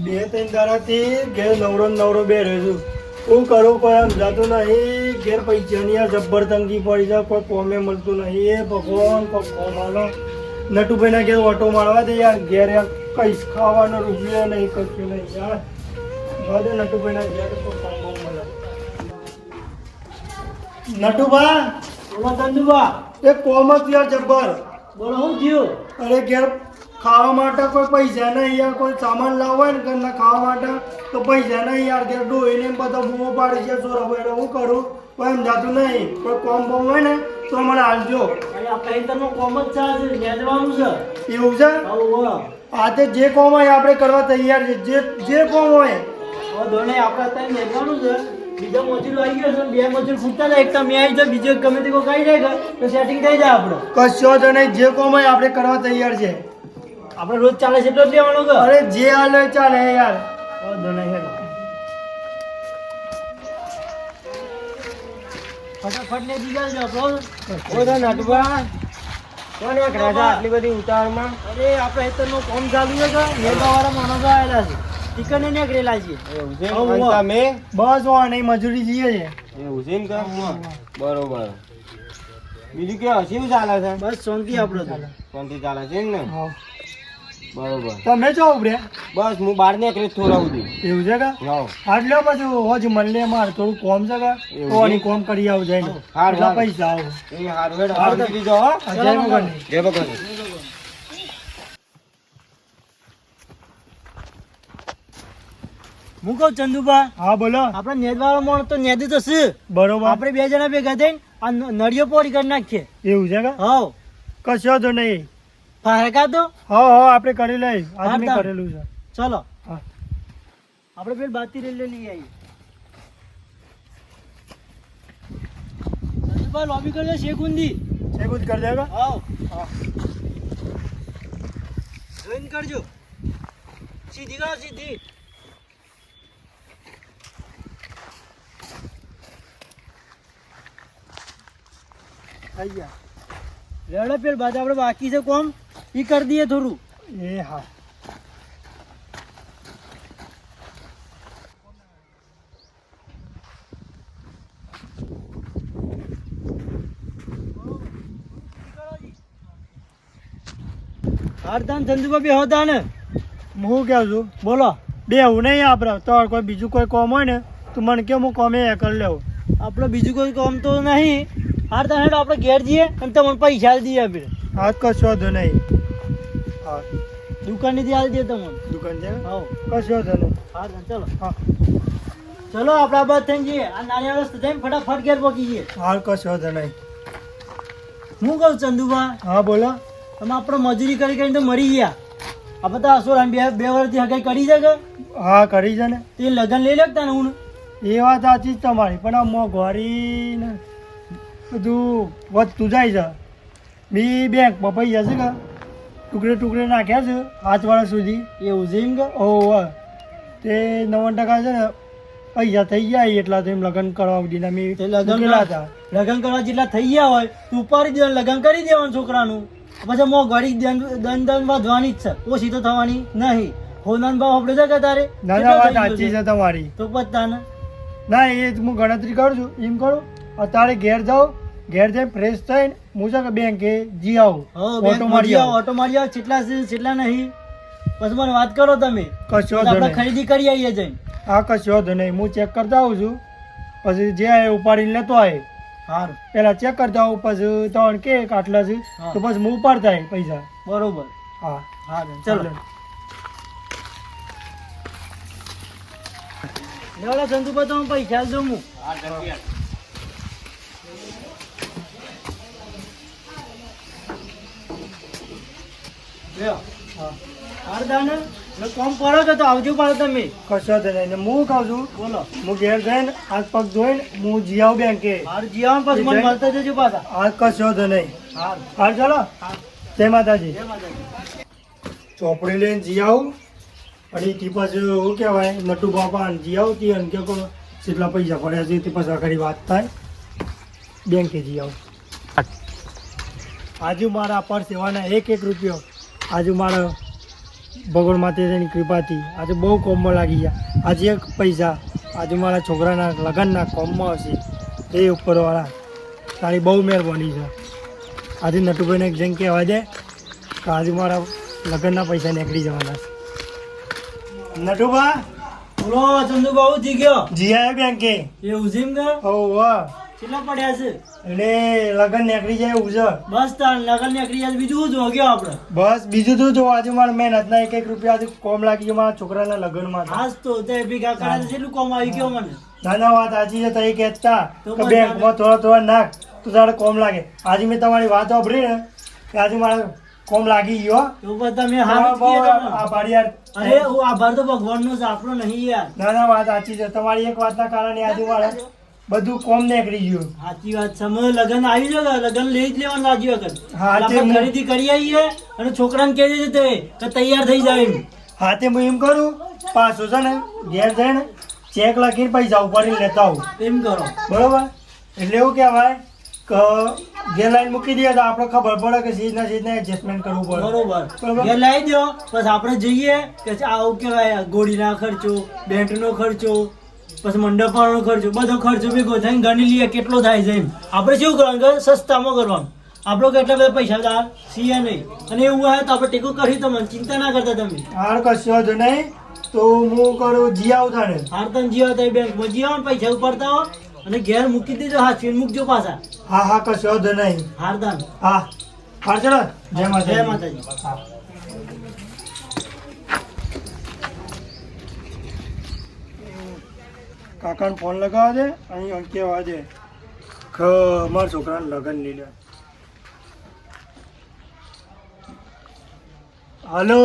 બે ત્રણ દાડાથી ઘેર નવરો નવરો બે રહ્યો છું. હું કરું કોઈ એમ જાતું નહીં. ઘેર પૈસાની આ જબ્બર તંગી પડી જાય. કોઈ કોમે મળતું નહીં. એ ભગવાન કોઈ કોમ આલો. નટુભાઈના ઘેર ઓટો મારવા દે યાર. ઘેર યાર. કઈ ખાવાનો રૂપિયો નહીં કશું નહીં. યાર. બધે નટુભાઈના ઘેર કોઈ કોમ મળે. નટુભા બોલો ચંદુભા એ કોમ યાર જબ્બર. બોલો હું થયું? અરે ઘેર ખાવા માટે કોઈ પૈસા નહીં યાર કોઈ સામાન લાવવા હોય ને ઘરના ખાવા માટે તો પૈસા નહીં યાર ઘેર ડોહીને બધા બૂમો પાડે છે ચોરા ભાઈ હું કરું? કોઈ એમ જાતું નહીં. કોઈ કોમ બોમ હોય ને તો મને હાલજો. અરે આ કોમ જ છે આજે છે. એવું છે? આ તે જે કોમ હોય આપણે કરવા તૈયાર છે. જે જે કોમ હોય. આપણે અત્યારે મેળવાનું છે. બીજા મજૂર આવી ગયો છે બે મજૂર ફૂટતા જાય. એક મેં આવી જાય બીજો ગમે તે કોઈ કાઢી જાય તો સેટિંગ થઈ જાય આપણે. કશો તો નહીં જે કોમ હોય આપણે કરવા તૈયાર છે. આપણે રોજ ચાલે છે એટલો જ લેવાનો કે અરે જે હાલે ચાલે યાર. વાંધો નહીં હેડ ફટાફટ ને દીધા છે આપણો કોણ એક રાજા આટલી બધી ઉતાવળમાં. અરે આપણે હેતરનું કોમ ચાલુ છે કે નેગાવાળા માણસો આવેલા છે. ચિકન ને કરેલા છે. એવું છે તમે બસ વા નહીં મજૂરી જઈએ છે. એવું છે કે? બરોબર. બીજું કે કેવું ચાલે છે? બસ શાંતિ આપણો ચાલે શાંતિ ચાલે છે ને? હા. બરોબર. તમે બસ હું બહાર નીકળી થોડા સુધી. એવું છે કે? આટલો પછી હોજ મળે માર થોડું કોમ છે કે? તો આની કોમ કરી આવું જાય હારું, પૈસા આવું. એ હારું હેડ હારું દીધી જાઓ હો. આ જય ભગવાનની. જય ભગવાન. હું કહું ચંદુબા હા બોલો. આપણે નેદવાળો માણસ તો નેદી તો છે. બરોબર. આપણે બે જણા ભેગા થઈને આ ન- પોરી કરી નાખીએ. એવું છે કે? હા કશો તો નહીં. ફાયકા તો હા હા આપણે કરી લઈ આજ મેં કરેલું છે. ચલો. હા. આપણે પેલી બાતી રેલ લઈ આવી ચંદુબા લોબી કરજો શેકુંદી. શેકુંદ કરી દેગા હાવ હા. જોઈન કરજો. સીધી કરો સીધી. થઈ ગયા. રેડો પેલ બાદ આપણે બાકી છે કોમ એ કરી દઈએ થોડું. એ હા. હારદાન ચંદુભાઈ બે હોતા ને? હું કહું છું? બોલો. બે હું નહીં આપણે તો કોઈ બીજું કોઈ કોમ હોય ને તો મને કે હું કોમે એ કરી લેવું. આપણે બીજું કોઈ કોમ તો નહીં. હારદાન હેડો આપણે ઘેર જઈએ અને તમને પૈસા આલ દઈએ આપણે. હા કશો વાંધો નહીં. હા. દુકાનેથી આલ દઈએ તમને. દુકાન છે? હાવ કશો વાંધો નહીં. હા ચલો. હા. ચલો આપણે બાદ થઈને જઈએ. આ નારિયેળ રસ્તે જઈને ફટાફટ ઘેર પહોંચી જઈએ. હાલ કશો વાંધો નહીં. હું કહું ચંદુભા? હા બોલો. તમે આપણે મજૂરી કરી કરીને તો મરી ગયા. આપણે તો અસુર બે બે વર્ષથી હગાઈ કરી છે કે? હા કરી છે ને. તે લગન લઈ લેતા ને હું એ વાત સાચી જ તમારી પણ આ મોંઘવારી ને બધું વધતું જાય છે. બી બેંકમાં પૈસા છે કે ટુકડે ટુકડે નાખ્યા છે વર્ષ સુધી. એવું છે ઓહો તે નવ્વાણું ટકા છે ને પૈસા થઈ જાય એટલા તો એમ લગ્ન કરવા અમે તે લગન હતા. લગન કરવા જેટલા થઈ ગયા હોય તો ઉપાડી દેવાનું લગન કરી દેવાનું છોકરાનું. પછી મોંઘવારી દન દંડ વધવાની જ છે. ઓછી તો થવાની નહીં. હોનાન ભાવ આપણે છે કે તારે? ના વાત સાચી છે? તમારી. તો પત્તાને ના એ હું ગણતરી કરું છું. એમ કરું. અત્યારે ઘેર જાઉં ઘેર જઈને ફ્રેશ થઈને હું છે કે બેંકે જી આવું ઓટો મારી આવું ઓટો મારી આવો કેટલા કેટલા નહીં. પછી મને વાત કરો તમે. કશો આપણે ખરીદી કરી આવીએ જઈને. હા કશો વાંધો નહીં. હું ચેક કરતા આવું છું. પછી જે આવે ઉપાડીને લેતો આવે સારું પેલા ચેક કરતા આવું પછી ત્રણ કે કાટલા આટલા છે. તો પછી હું ઉપાડતા પૈસા. બરોબર. હા. હા ચલો. લેવડા ચંદુભાઈ તો પૈસા જમું હું. એટલે કોમ કરો તો આવજો પાછો તમે. કશો નહીં. હું કહું છું બોલો. હું ઘેર જઈને આજ પગ જોઈને હું જી આવું બેંકે. હાર જીવન પછી મને મળતા જજો પાછા. હા કશો નહીં. હાર. હાલ ચાલો. જય માતાજી. ચોપડી લઈને જી આવું અને તે પછી શું કહેવાય નટુ બાપા અને જી આવું તે અને કે કોઈ જેટલા પૈસા પડ્યા છે તે પછી આખરી વાત થાય. બેંકે જી આવું આજુ મારા પર સેવાના એક એક રૂપિયો. આજુ મારા ભગવાન માતાજીની કૃપાથી આજે બહુ કોમમાં લાગી ગયા. આજે એક પૈસા આજે મારા છોકરાના લગ્નના કોમમાં હશે. એ ઉપરવાળા તારી બહુ મહેરબાની છે. આજે નટુભાઈને એક જણ કહેવા દે કે આજે મારા લગ્નના પૈસા નીકળી જવાના છે. નટુભા બોલો ચંદુ બહુ જી ગયો. જી આયા બેંકે. એવું ઉજીમ કે? ઓ વાહ કેટલા પડ્યા છે? એટલે લગન નીકળી જાય એવું છે. બસ તાર લગન નીકળી જાય બીજું શું જોવા ગયો આપણે બસ બીજું તો જો આજે મારા મહેનતના એક એક રૂપિયા આજે કોમ લાગી ગયો મારા છોકરાના લગ્નમાં આજ તો તે ભેગા કરે કેટલું કોમ આવી ગયો મને? નાના વાત સાચી છે તઈ કહેતા કે બેંકમાં થોડા થોડા નાખ તો તારે કોમ લાગે. આજે મેં તમારી વાત સાંભળી ને કે આજે મારે કોમ લાગી ગયો. તો તમે. આભાર યાર. અરે હું આભાર તો ભગવાનનો છે આપણો નહીં યાર. ના ના વાત સાચી છે. તમારી એક વાતના કારણે આજે મારે બધું કોમ નીકળી ગયું. સાચી વાત સમય લગન આવી જાય લગન લઈ જ લેવાનું રાજી વખત. હાથે આપણે ખરીદી કરી આવીએ અને છોકરાને કહી દેજે તે કે તૈયાર થઈ જાય એમ. હા તે હું એમ કરું પાછું છે ને ઘેર જઈને ચેક લખીને પૈસા ઉપાડીને લેતા આવું. એમ કરો. બરોબર? એટલે એવું કહેવાય કે ઘેર લાઈન મૂકી દઈએ તો આપણે ખબર પડે કે સીધના સીધના એડજસ્ટમેન્ટ કરવું પડે. બરોબર. બરોબર. ઘેર લાવી દો બસ આપણે જઈએ કે આવું કહેવાય ગોળીના ખર્ચો બેન્ટનો ખર્ચો પછી મંડપવાનો ખર્ચો બધો ખર્ચો ભેગો થઈને ગણી લઈએ કેટલો થાય છે આપણે શું કરવાનું સસ્તામાં કરવાનું. આપણો કેટલા બધા પૈસાદાર સીએ નહીં. અને એવું હોય તો આપણે ટેકો કરી તમને ચિંતા ના કરતા તમે. હાર કશો જ નહીં. તો હું કરું જીયા ઉઠાડે હાર હારતન જીવો તો બેંકમાં ને પૈસા ઉપાડતા હો અને ઘેર મૂકી દેજો હાથવીને મૂકજો પાછા. હા હા કશો જ નહીં. હારદાન હા. હાર ચલો. જય માતાજી. જય માતાજી. કાકાને ફોન લગાવવા દે, અહીં કહેવા દે. ખ મારા છોકરાને લગ્ન લઈ લે. હલો?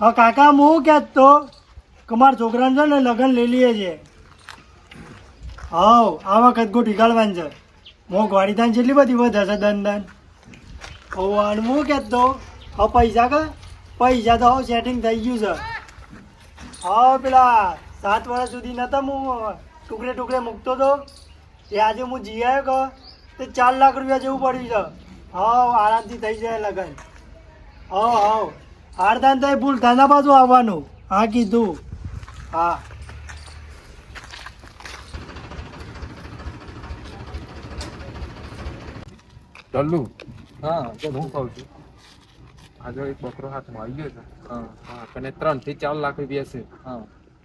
હા, કાકા, હું કહેતો કે મારા છોકરાને છે ને લગ્ન લઈ લઈએ છે હાવ આ વખત ગોઠી કાઢવાની છે. હું ગોળી તાન જેટલી બધી વધે છે દન દન. કૌવાણ હું કહેતો હા, પૈસા કે? પૈસા તો સેટિંગ થઈ ગયું છે. હા, પેલા સાત વર્ષ સુધી નતા હું ટુકડે ટુકડે મૂકતો હતો એ આજે હું જી આવ્યો કે તે ચાર લાખ રૂપિયા જેવું પડ્યું છે. હા આરામથી થઈ જાય લગન. હા હા હારદાન થાય ભૂલ તાના પાછું આવવાનું. હા કીધું. હા. ચાલુ? હા તો હું કહું છું? આજે એક બકરો હાથમાં આવી ગયો છે. હા. અને ત્રણથી ચાર લાખ રૂપિયા છે. હા.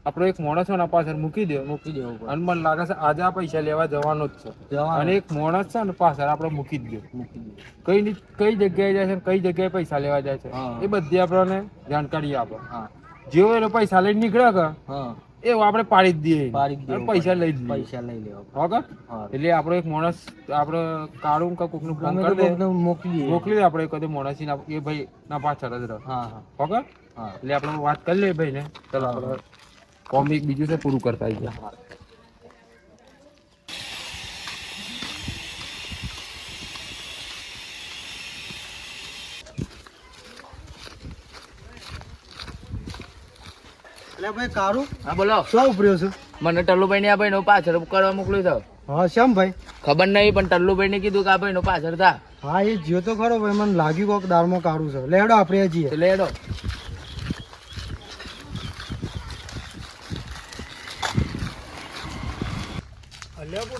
આપણો એક માણસ હોય ને પાછળ મૂકી દે મૂકી દેવો અને મને લાગે છે આજે આ પૈસા લેવા જવાનો જ છે. અને એક માણસ છે ને પાછળ આપણે મૂકી દે મૂકી દેવું. કઈ ની કઈ જગ્યાએ જાય છે કઈ જગ્યાએ પૈસા લેવા જાય છે. એ બધી આપણને જાણકારી આપે. જેવો એનો પૈસા લઈને નીકળે કે એવું આપણે પાડી જ દઈએ. પાડી પૈસા લઈ જ પૈસા લઈ લેવા ઓકે એટલે આપણો એક માણસ આપણે કાળું કે કોકનું ફોન ગમે કરી દે. મોકલી મોકલી દે આપણે કદી માણસ એ ભાઈ ના પાછળ જ રહે. હા એટલે આપણે વાત કરી લઈએ ભાઈ ને ચલો આપણે કોમિક બીજું છે પૂરું કરતા આવીએ. એટલે ભાઈ કારું? હા બોલો. શું ઉપર્યો છું? મને ટલ્લુભાઈ ને આ ભાઈ નો પાછળ કરવા મોકલ્યો હતો હા શ્યામ ભાઈ? ખબર નહીં પણ ટલ્લુભાઈ ને કીધું કે આ ભાઈ નો પાછળ થા. હા એ જીઓ તો ખરો ભાઈ મને લાગ્યું કોક દાળમાં કાઢું છે. લેડો આપણે જઈએ લેડો.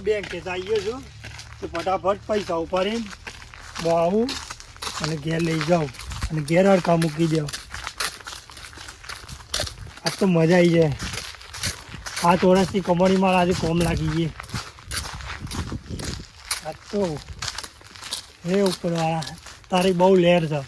બેંકે જઈએ છું. તો ફટાફટ પૈસા ઉપાડીને આવું અને ઘેર લઈ જાઉં અને ઘેર અડકા મૂકી દઉં. આજ તો મજા આવી જાય. આ ચોરસની કમરી મારા આજે કોમ લાગી ગઈ. આજ તો હે ઉપરવાળા તારી બહુ લહેર છે.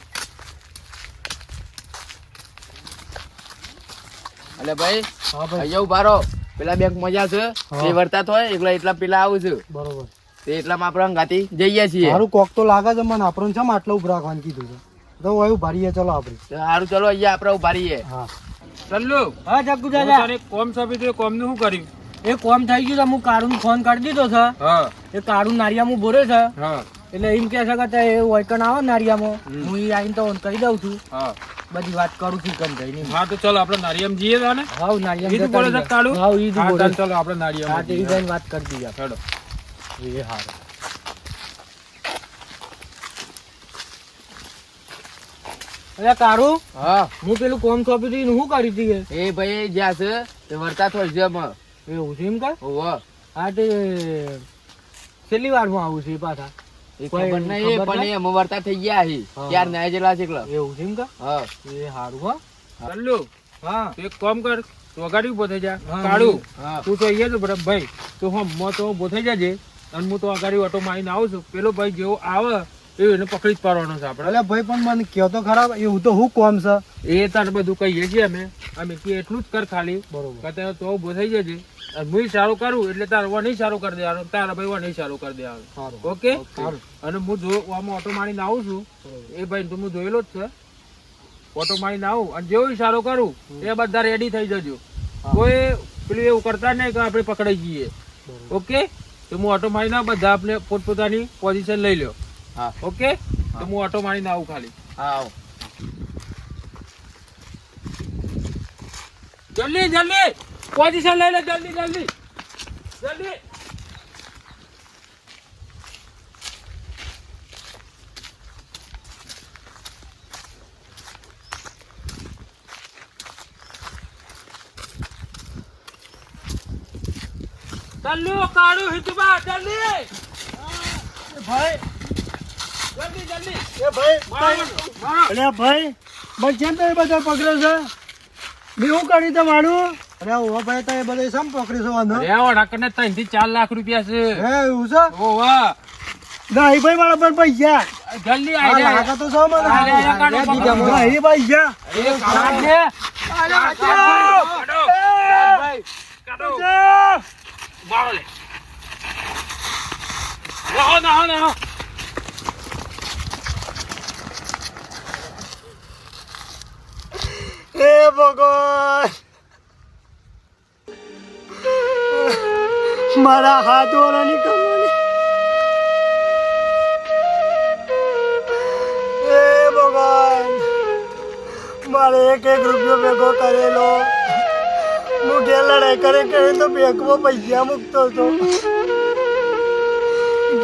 એટલે ભાઈ હા ભાઈ. અહીંયા ઊભા રહો. પેલા બેંક મજા છે હા. એ વર્તા હોય એકલા એટલા પેલા આવું છું. બરોબર. તે એટલામાં આપણે ગાતી જઈએ છીએ. સારું કોક તો લાગે છે મને આપણે છે આટલો ઉભ રાખવાનું કીધું છે. તો હવે ભરીએ ચલો આપણે. સારું ચલો અહીંયા આપણે ઊભા રહીએ હા. ચલ્લુ. હા જગ્ગુ હું દાદા કોમ દઉં કોમનું શું કર્યું? એ કોમ થઈ ગયું છે હું કારું ફોન કરી દીધો છે. હા. એ કારું નારિયામાં બોરે છે. હા. એટલે એમ કે છે કે એ વૈકણ આવે નારિયામાં. હું એ આવીને તો કરી દઉં છું. હા. બધી વાત કરું છું કન જઈને હા તો ચલો આપણે નારિયમ જઈએ તાને. હા નારિયમ ઈદ બોલે છે. કાળું? હાવ ઈદ હા, બોલે ચલો આપણે નારિયમ હા તે ઈ વાત કરી દઈએ ચલો એ હા અરે કારું હા. હું પેલું કોમ સોંપી હતી શું કરી હતી કે? એ ભાઈ જ્યાં છે તે વર્તા થોડી છે માં એવું છે એમ કા? ઓહો હા તે છેલ્લી વારમાં આવું છું એ પાછા. એ કોઈ ખબર નહીં પણ એ અમે થઈ ગયા હી. હા. ના જેલા છે એકલા. એવું છે એમ કા? હા. એ સારું હા. ચાલો હા. એક કામ કર તું ઊભો થઈ જા. કાળું. તું તો અહીંયા જ બરાબર ભાઈ તું હમ મો તો ઊભો થઈ જાજે અને હું તો અગાડી ઓટો મારીને આવું છું. પેલો ભાઈ જેવો આવે એવું એને પકડી જ પાડવાનો છે આપણે. એટલે ભાઈ પણ મને કહો તો ખરાબ એવું તો હું કોમ છે? એ તારે બધું કહીએ છીએ અમે. અમે એટલું જ કર ખાલી. બરોબર. તો ઊભો થઈ જજે. હું સારું કરું એટલે તારે વા નહીં સારું કરી દેવાનું. તારા ભાઈ વા નહીં સારું કરી દેવાનું. ઓકે? અને હું જો આમાં ઓટો મારીને આવું છું એ ભાઈ તું હું જોયેલો જ છે. ઓટો મારીને આવું અને જેવો સારો કરું એ બધા રેડી થઈ જજો. કોઈ પેલું એવું કરતા નહીં કે આપણે પકડાઈ જઈએ. ઓકે? તો હું ઓટો મારીને બધા આપણે પોતપોતાની પોઝિશન લઈ લો હા. ઓકે? તો હું ઓટો મારીને આવું ખાલી. હા આવો. જલ્દી જલ્દી! પોઝિશન લઈ લે જલ્દી જલ્દી. જલ્દી. ચાલુ કાળુ હિતબા જલ્દી. ભાઈ. જલ્દી જલ્દી. એ ભાઈ. અરે ભાઈ કેમ તમે બધા પકડે છે. બીવું કરી તમારું અરે ઓ ભાઈ તમે બધા સમ પકડી છો વાંધો? અરે આ વડાકને ત્રણથી ચાર લાખ રૂપિયા છે. હે એવું છે? ઓ વાહ નહીં ભાઈ મારા પર પૈસા જલ્દી આવી લાગે તો છો મને. અરે, અરે, કાઢો, કાઢો. નહીં ના હે ભગવાન. મારા હાથ વાળાની કમાણી. હે ભગવાન, મારે એક એક રૂપિયો ભેગો કરેલો. હું ઘેર લડાઈ કરે કરે તો બેંકમાં પૈસા મૂકતો હતો.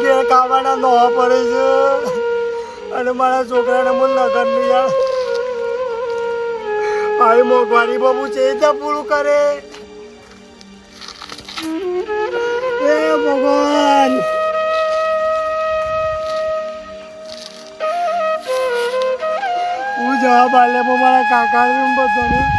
ઘેર ખાવાના નવા પડે છે. અને મારા છોકરાને હું નહીં યાર આવી મોંઘવારી બાબુ છે, એ ત્યાં પૂરું કરે. હે ભગવાન હું જવાબ આલે મારા કાકા બધાને